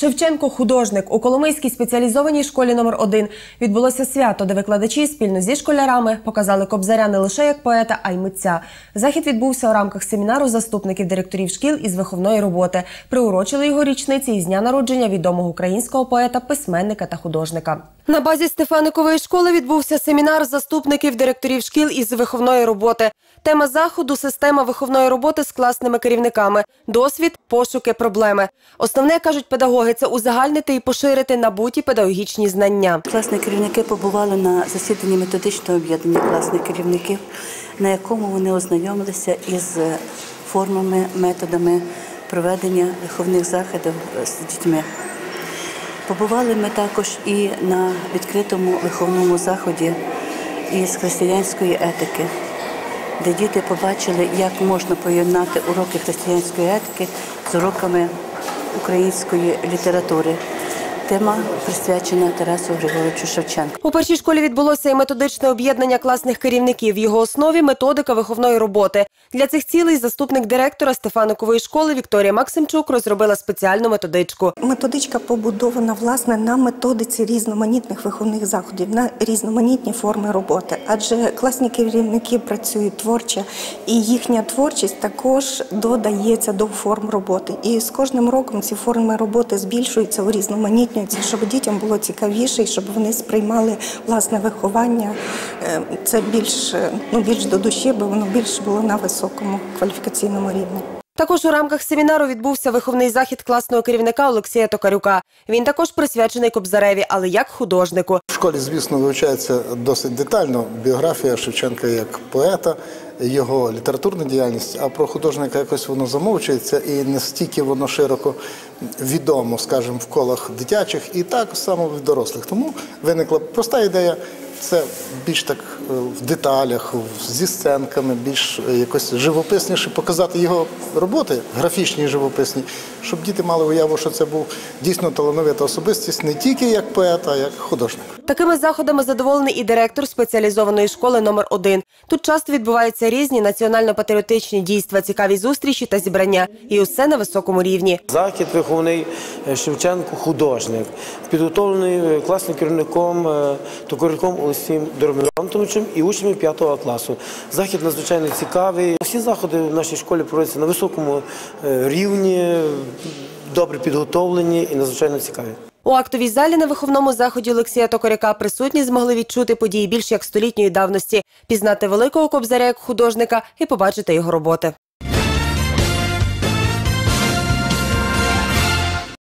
Шевченко художник у Коломийській спеціалізованій школі номер 1 відбулося свято, де викладачі спільно зі школярами показали Кобзаря не лише як поета, а й митця. Захід відбувся у рамках семінару заступників директорів шкіл із виховної роботи. Приурочили його річниці із дня народження відомого українського поета, письменника та художника. На базі Стефаникової школи відбувся семінар заступників директорів шкіл із виховної роботи. Тема заходу система виховної роботи з класними керівниками, досвід, пошуки, проблеми. Основне кажуть педагоги це узагальнити і поширити набуті педагогічні знання. Класні керівники побували на засіданні методичного об'єднання класних керівників, на якому вони ознайомилися із формами, методами проведення виховних заходів з дітьми. Побували ми також і на відкритому виховному заході із християнської етики, де діти побачили, як можна поєднати уроки християнської етики з уроками української літератури. Тема присвячена Тарасу Григоровичу Шевченку. У першій школі відбулося і методичне об'єднання класних керівників. В його основі методика виховної роботи. Для цих цілей заступник директора Стефаникової школи Вікторія Максимчук розробила спеціальну методичку. Методичка побудована власне на методиці різноманітних виховних заходів, на різноманітні форми роботи. Адже класні керівники працюють творчо, і їхня творчість також додається до форм роботи. І з кожним роком ці форми роботи збільшуються, урізноманітнюються, щоб дітям було цікавіше і щоб вони сприймали власне виховання. е, Це більш е, ну більш до душі, бо воно більш було на високому кваліфікаційному рівні. Також у рамках семінару відбувся виховний захід класного керівника Олексія Токарюка. Він також присвячений Кобзареві, але як художнику. В школі, звісно, вивчається досить детально біографія Шевченка як поета, його літературна діяльність, а про художника якось воно замовчується і не стільки воно широко відомо, скажімо, в колах дитячих і так само в дорослих. Тому виникла проста ідея. Це більш так е, в деталях, зі сценками, більш е, якось живописніше показати його роботи, графічні і живописні, щоб діти мали уяву, що це був дійсно талановита особистість не тільки як поет, а як художник. Такими заходами задоволений і директор спеціалізованої школи номер 1 Тут часто відбуваються різні національно-патріотичні дійства, цікаві зустрічі та зібрання. І усе на високому рівні. Захід виховний е, Шевченко художник, підготовлений класним керівником Токарюком Олексієм Дороміновичем і учнями 5 класу. Захід надзвичайно цікавий. Всі заходи в нашій школі проводяться на високому е, рівні, добре підготовлені і надзвичайно цікаві. У актовій залі на виховному заході Олексія Токаряка присутні змогли відчути події більш як столітньої давності, пізнати великого кобзаря як художника і побачити його роботи.